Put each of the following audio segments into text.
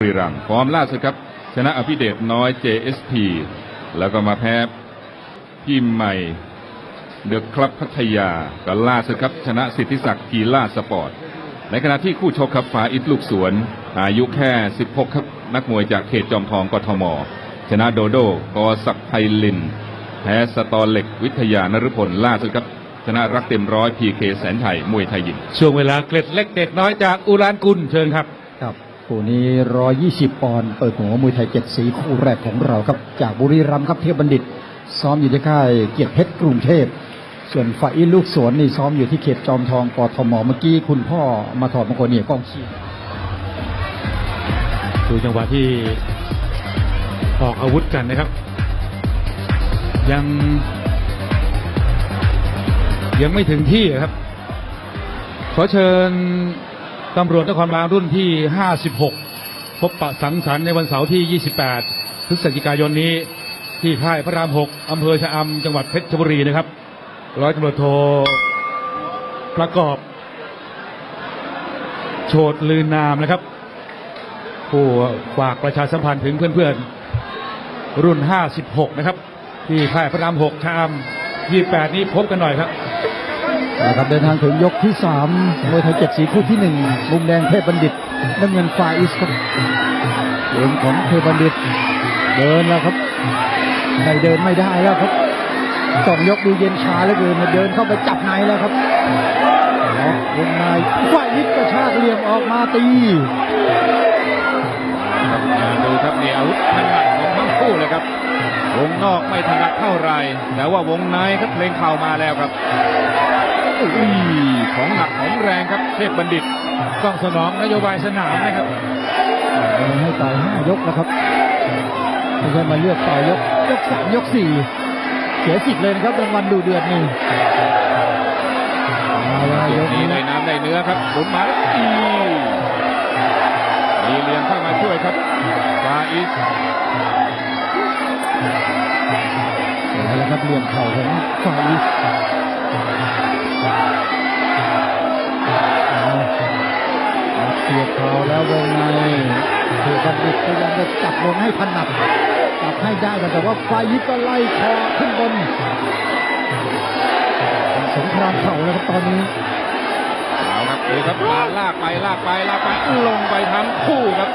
บุรีรัมย์ฟอร์มล่าสุดครับ ชนะอภิเดชน้อย JSP แล้วก็มาแพ้พี่ใหม่เดอะคลับพัทยาก็ล่าสุดครับ ชนะสิทธิศักดิ์กีฬาสปอร์ต ในขณะที่คู่ชกครับฟ้าอิทลูกสวน อายุแค่ 16 ครับ นักมวยจากเขตจอมทองกทม ชนะโดโดกอศักไพลิน แพ้สตอเล็กวิทยานฤพลล่าสุดครับชนะรักเต็มร้อยพีเคแสนไทยมวยไทยหญิงช่วงเวลาเกล็ดเล็กเด็ดน้อยจากอุรานกุลเชิญครับ คู่นี้ 120 ปอนด์เปิดหัวมวยไทยเจ็ดสีคู่แรกของเราครับ จากบุรีรัมย์ครับเทพบัณฑิต ซ้อมอยู่ที่ค่ายเกียรติเพชรกรุงเทพ ส่วนฝ่ายลูกสวนนี่ซ้อมอยู่ที่เขตจอมทองกทมเมื่อกี้คุณพ่อมาถอดมงคลเนี่ยกองเชียร์ดูจังหวะที่ออกอาวุธกันนะครับ ยัง ยังไม่ถึงที่ครับ ขอเชิญ ตำรวจนครบาลรุ่นที่ 56 พบปะสังสรรค์ในวันเสาร์ที่ 28 พฤศจิกายนนี้ ที่ค่ายพระราม 6 อำเภอชะอำจังหวัดเพชรบุรีนะครับ ร้อยตำรวจโทประกอบโฉดลืนนามนะครับ ผู้ฝากประชาสัมพันธ์ถึงเพื่อนๆ รุ่น 56 นะครับ ที่ค่ายพระราม 6ชาม28 นี้พบกันหน่อยครับ นะครับเดินทางถึงยกที่สามมวยไทยเจ็ดสีคู่ที่หนึ่งมุมแดงเทพบัณฑิตน้ำเงินฟาอิสครับเกมของเทพบัณฑิต เดินแล้วครับใครเดินไม่ได้แล้วครับสองยกดูเย็นชาเหลือเกินมาเดินเข้าไปจับในแล้วครับล็อกวงในฝ่ายนิดกระชากเหลี่ยมออกมาตีดูครับนี่อาวุธถนัดของทั้งคู่เลยครับ วงนอกไม่ถนัดเท่าไรแต่ว่าวงในครับเพลงเข่ามาแล้วครับ อุ้ยของหนักของแรงครับเทพบัณฑิต ต้องสนองนโยบายสนามนะครับเดินให้ต่อยห้ายกแล้วครับไม่ใช่มาเลือกต่อยยกยกสามยกสี่เสียสิทธิ์เลยนะครับรางวัลดูเดือดนี่เอาละยยกกนี้นี้ในน้ำในเนื้อครับหมุนมาแล้วอีมีเลียงเข้ามาช่วยครับฟาอิสเอาละครับเหลี่ยมเข่าของฝ่ายอีส เอาเอาเสียบเข่าแล้ววงในถูกบัณฑิตพยายามจะจับวงให้ถนัดจับให้ได้แต่ว่าฝ่ายอีสก็ไล่คอขึ้นบนสงครามเข่าแล้วครับตอนนี้เอาครับดูครับมาลากไปลากไปลากไปลงไปทั้งคู่ครับ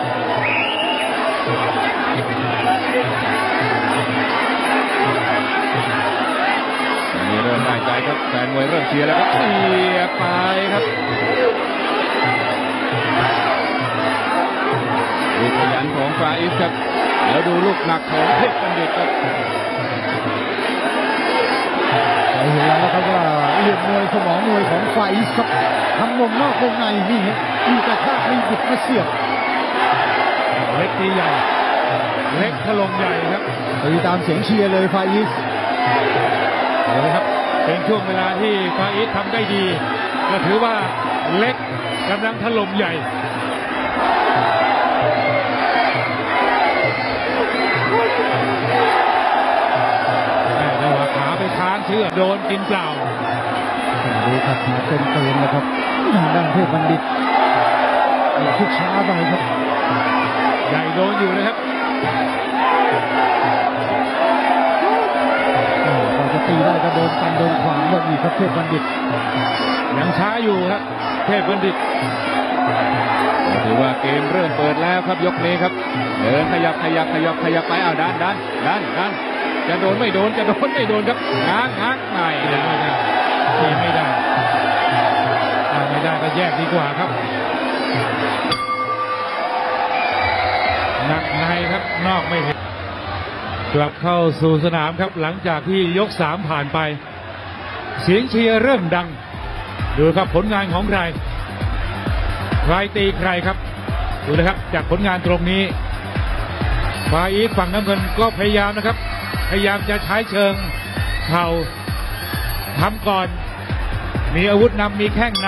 นี่เริ่มได้ใจครับแฟนมวยเริ่มเชียร์แล้วครับเสียบไปครับลูกขยันของฟาอิสครับแล้วดูลูกหนักของเพชรบัณฑิตครับเราเห็นแล้วนะครับว่าเหลี่ยมมวยสมองมวยของฝ่ายอีสครับทั้งวงนอกวงในนี่ฮะมีกระชากมีหยุดมาเสียบเล็กตีใหญ่เล็กถล่มใหญ่ครับตีตามเสียงเชียร์เลยฝ่ายอีส เอาละครับเป็นช่วงเวลาที่ฟาอิสทำได้ดีก็ถือว่าเล็กกำลังถล่มใหญ่แม่ได้ว่าขาไปค้างเชือกโดนกินเปล่าดูขัดขาเต็มเต็มนะครับทางด้านเทพบัณฑิตทุกช้าไปครับ ใหญ่โดนอยู่นะครับ ตีได้ก็โดนกันโดนขวางแบบนี้ครับเทพบัณฑิต ยังช้าอยู่ครับ เทพบัณฑิตถือว่าเกมเริ่มเปิดแล้วครับยกนี้ครับ เดินขยับขยับขยับขยับไปอ้าวดันดันดันดันจะโดนไม่โดนจะโดนไม่โดนครับง้างง้างไม่ได้ไม่ได้ตีไม่ได้ถ้าไม่ได้ก็แยกดีกว่าครับหนักในครับนอกไม่เห็น กลับเข้าสู่สนามครับหลังจากที่ยกสามผ่านไป เสียงเชียร์เริ่มดัง ดูครับผลงานของใคร ใครตีใครครับ ดูนะครับจากผลงานตรงนี้ฟาอีสฝั่งน้ำเงินก็พยายามนะครับ พยายามจะใช้เชิงเข่าทำก่อน มีอาวุธนำมีแข้งน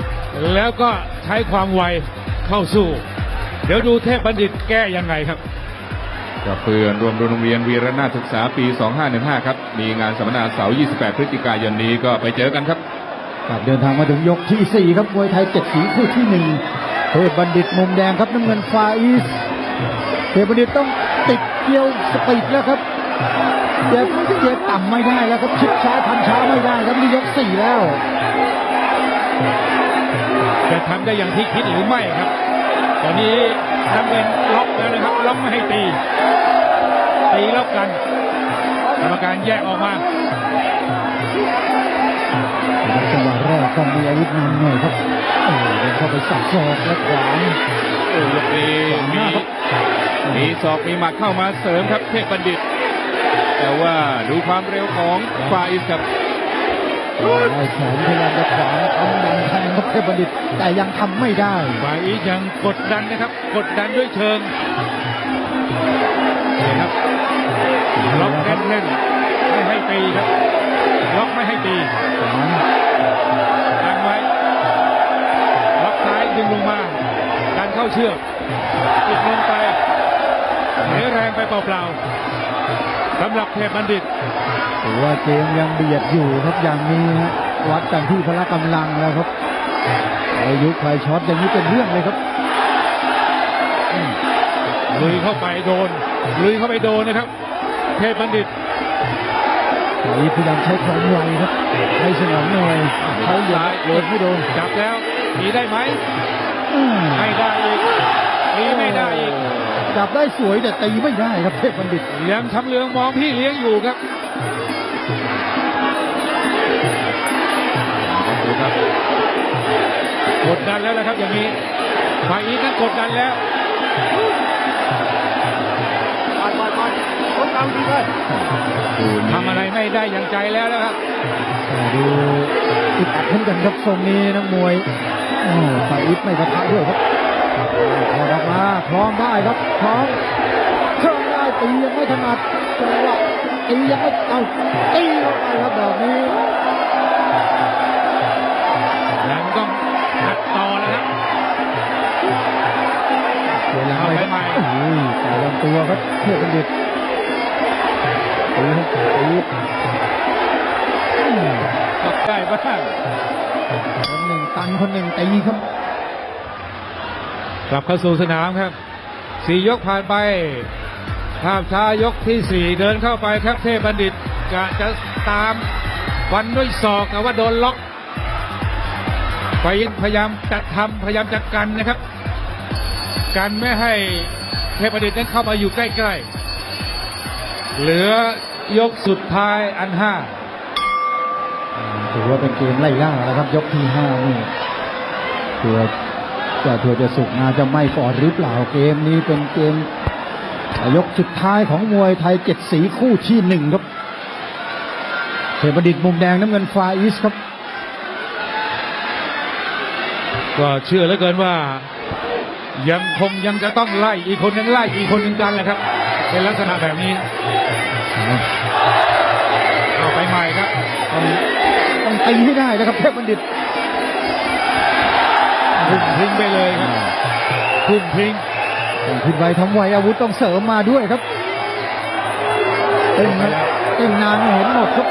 ำแล้วก็ใช้ความไวเข้าสู้ เดี๋ยวดูเทพบัณฑิตแก้ยังไงครับ กับเพื่อนรวมโรงเรียนวีรนาถศึกษาปี 2515 ครับ มีงานสัมมนาเสาร์ 28 พฤศจิกายนนี้ก็ไปเจอกันครับครับเดินทางมาถึงยกที่สี่ครับมวยไทยเจ็ดสีคู่ที่หนึ่งเทพบัณฑิตมุมแดงครับน้ำเงินฟาอีสเทพบัณฑิตต้องติดเกี่ยวสปีดแล้วครับเจ็บเจ็บต่ำไม่ได้แล้วครับชิดช้าทำช้าไม่ได้ครับนี่ยกสี่แล้ว จะทำได้อย่างที่คิดหรือไม่ครับ ตอนนี้น้ำเงินล็อกแล้วนะครับล็อกไม่ให้ตี ตีล็อกกันกรรมการแยกออกมาจังหวะแรกต้องมีอาวุธนำหน่อยครับโอ้โหเดินเข้าไปสับศอกและขวางโอ้ยกนี้หมีน้าครับมีศอกมีหมัดเข้ามาเสริมครับเทพบัณฑิต แต่ว่าดูความเร็วของฟาอิสครับไล่ แขนพยายามจะขวางทำดันแทงครับเทพบัณฑิต แต่ยังทำไม่ได้ฝ่ายอียังกดดันนะครับ กดดันด้วยเชิงนี่ครับล็อกแน่นๆไม่ให้ตีครับล็อกไม่ให้ตีวางดันไว้ล็อกซ้ายดึงลงมาดันเข้าเชือกติดลงไปเสียแรงไปเปล่าๆ สำหรับเทพบัณฑิตถือว่าเกมยังเบียดอยู่ครับอย่างนี้ฮะวัดกันที่พละกำลังแล้วครับไอายุใครช็อตอย่างนี้เป็นเรื่องเลยครับลุยเข้าไปโดนลุยเข้าไปโดนนะครับ เทพบัณฑิตไอ้พยายามใช้ความไวครับใช้สมองหน่อยเขาเหยียบโดนไม่โดนจับแล้วหนีได้ไหมอืมไม่ได้อีกหนีไม่ได้ อีกจับได้สวยแต่ตีไม่ได้ครับเทพบัณฑิตยังทำเรืองมองพี่เลี้ยงอยู่ครับดูครับกดดันแล้วนะครับอย่างนี้ฝ่ายอีกนั้นกดดันแล้วดูนี่ทำอะไรไม่ได้อย่างใจแล้วนะครับแต่ดูอึดอัดเหมือนกันครับทรงนี้นักมวยโอ้ฝ่ายอิทไม่กระทะด้วยครับพ อดออกมาพร้อมได้ครับพร้อมเครื่องได้ตียังไม่ถนัดจังหวะตียังไม่เอาตีเข้าไปครับดอกนี้ยังต้องนัดต่อแล้วครับเสียหลังไปครับเอาไปใหม่โอ้ยใส่ลำตัวครับเทพบัณฑิตตีครับตีอืมก็ได้บ้างคนหนึ่งตันคนหนึ่งตีครับ กลับเข้าสู่สนามครับสี่ยกผ่านไป ภาพช้ายกที่สี่เดินเข้าไปครับเทพบัณฑิตกะจะตามฟันด้วยศอกแต่ว่าโดนล็อกไปพยายามจัดทำพยายามจัดกันนะครับ กันไม่ให้เทพบัณฑิตนั้นเข้ามาอยู่ใกล้ๆ เหลือยกสุดท้ายอันห้าถือว่าเป็นเกมไล่ล่าแล้วครับยกที่ห้านี่เผื่อ จะเผื่อจะสุกนาจะไม่ฟอดหรือเปล่าเกมนี้เป็นเกมยกสุดท้ายของมวยไทยเจ็ดสีคู่ที่หนึ่งครับเทพดิตมุมแดงน้ำเงินฟาอิสครับ ก็เชื่อเหลือเกินว่า ยังคงยังจะต้องไล่อีกคนนึงไล่อีกคนนึงกันแหละครับ เป็นลักษณะแบบนี้เอาไปใหม่ครับ ต้องต้องตีให้ได้นะครับเทพบัณฑิต พุ่งทิ้งไปเลยครับพุ่งทิ้งต้องคิดไวทำไวอาวุธต้องเสริมมาด้วยครับเต้นนะเต้นนานไม่เห็นหมดครับ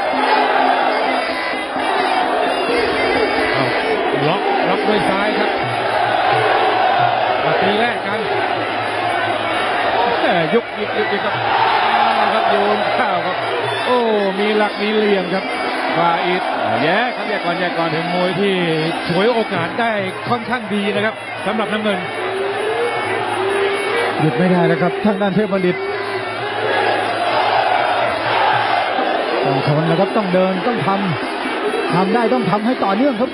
เอาล็อกล็อกด้วยซ้ายครับมาตีแรกกันแหม่ยุกยิกยุกยิกครับเอาครับโยนข้าวครับ โอ้ มีหลักมีเหลี่ยมครับ ฟาอิสแยกครับแยกก่อนแยกก่อนเป็นมวยที่ฉวยโอกาสได้ค่อนข้างดีนะครับสำหรับน้ำเงิน หยุดไม่ได้นะครับทางด้านเทพบัณฑิตต้องทนนะครับต้องเดินต้องทำทำได้ต้องทำให้ต่อเนื่องครับ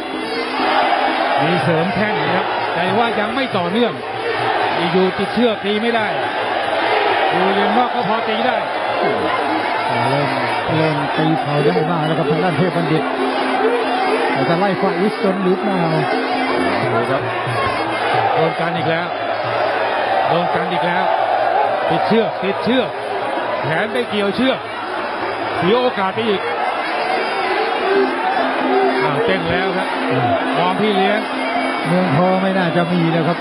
มีเสริมแข้งนะครับแต่ว่ายังไม่ต่อเนื่องอยู่ติดเชือกตีไม่ได้อยู่เย็นนอกก็พอตีได้เริ่ม เริ่มตีเข่าได้มากแล้วครับทางด้านเทพบัณฑิตแต่จะไล่ฟาอิสจนหรือเปล่าดูครับโดนกันอีกแล้วโดนกันอีกแล้วติดเชือกติดเชือกแขนไปเกี่ยวเชือกเสียโอกาสไปอีกอ้าวเต้นแล้วครับมองพี่เลี้ยงเมืองทองไม่น่าจะมีนะครับ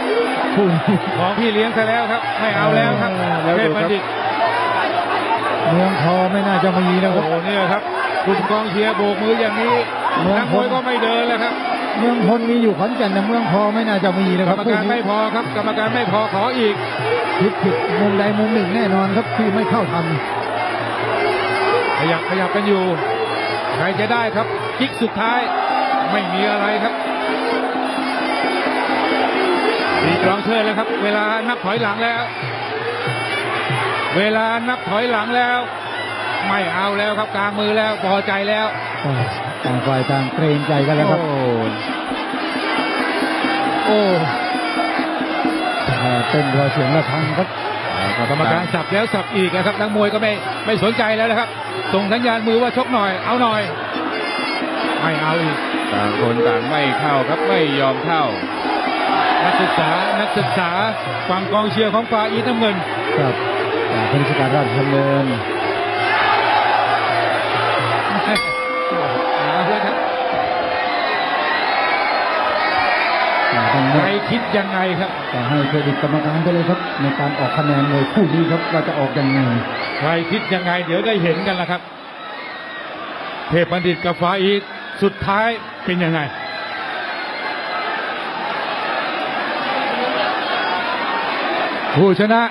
คู่นี้ของพี่เลี้ยงซะแล้วครับ ไม่เอาแล้วครับเออแล้วเทดูพครับบัณฑิต เมืองทองไม่น่าจะมีนะคโอ้รับโหเนี่ยครับกลุ่มกองเชียร์โบกมืออย่างนี้เมืองนักมวยก็ไม่เดินแล้วครับ เมืองพลมีอยู่ขอนแก่นแต่เมืองทองไม่น่าจะมีนะกครรับรมคู่การนี้ไม่พอครับ กรรมการไม่พอขออีกคิดผิดมุมใดมุมหนึ่งแน่นอนครับที่ไม่เข้าทขยับขยับกันอยู่ใครจะได้ครับกิ๊กสุดท้ายไม่มีอะไรครับดีกลองเชิญแล้วครับ เวลานับถอยหลังแล้ว เวลานับถอยหลังแล้ว ไม่เอาแล้วครับกลางมือแล้วพอใจแล้วำก็ต่างฝ่ายต่างเกรงใจกันแล้วครับ โอ้โอ้เอ่อเต้นรอเสียงระฆังครับกรรมการสับแล้วสับอีกนะครับนักมวยก็ไม่ไม่สนใจแล้วนะครับ ส่งสัญญาณมือว่าชกหน่อย เอาหน่อย ไม่เอาอีก ต่างคนต่างไม่เข้าครับไม่ยอมเข้า นักศึกษานักศึกษาฝั่งกองเชียร์ของฟ้าอีทน้ำเงิน ครับ จากเทศกาลราชดำเนินเอาเลยครับต้องใครคิดยังไงครับต้องให้เครดิตกรรมการไปเลยครับ ในการออกคะแนนเลยคู่นี้ครับว่าจะออกยังไงใครคิดยังไง เดี๋ยวได้เห็นกันละครับ เทพบัณฑิตกับฟ้าอีทสุดท้ายเป็นยังไงผู้ชนะ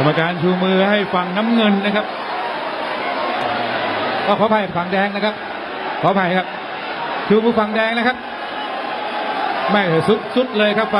รรมการชูมือให้ฝั่งน้ำเงินนะครับก็ขออภัยฝั่งแดงนะครับ ขออภัยครับชูมือฝั่งแดงนะครับ ไม่สุดสุดเลยครับไฟ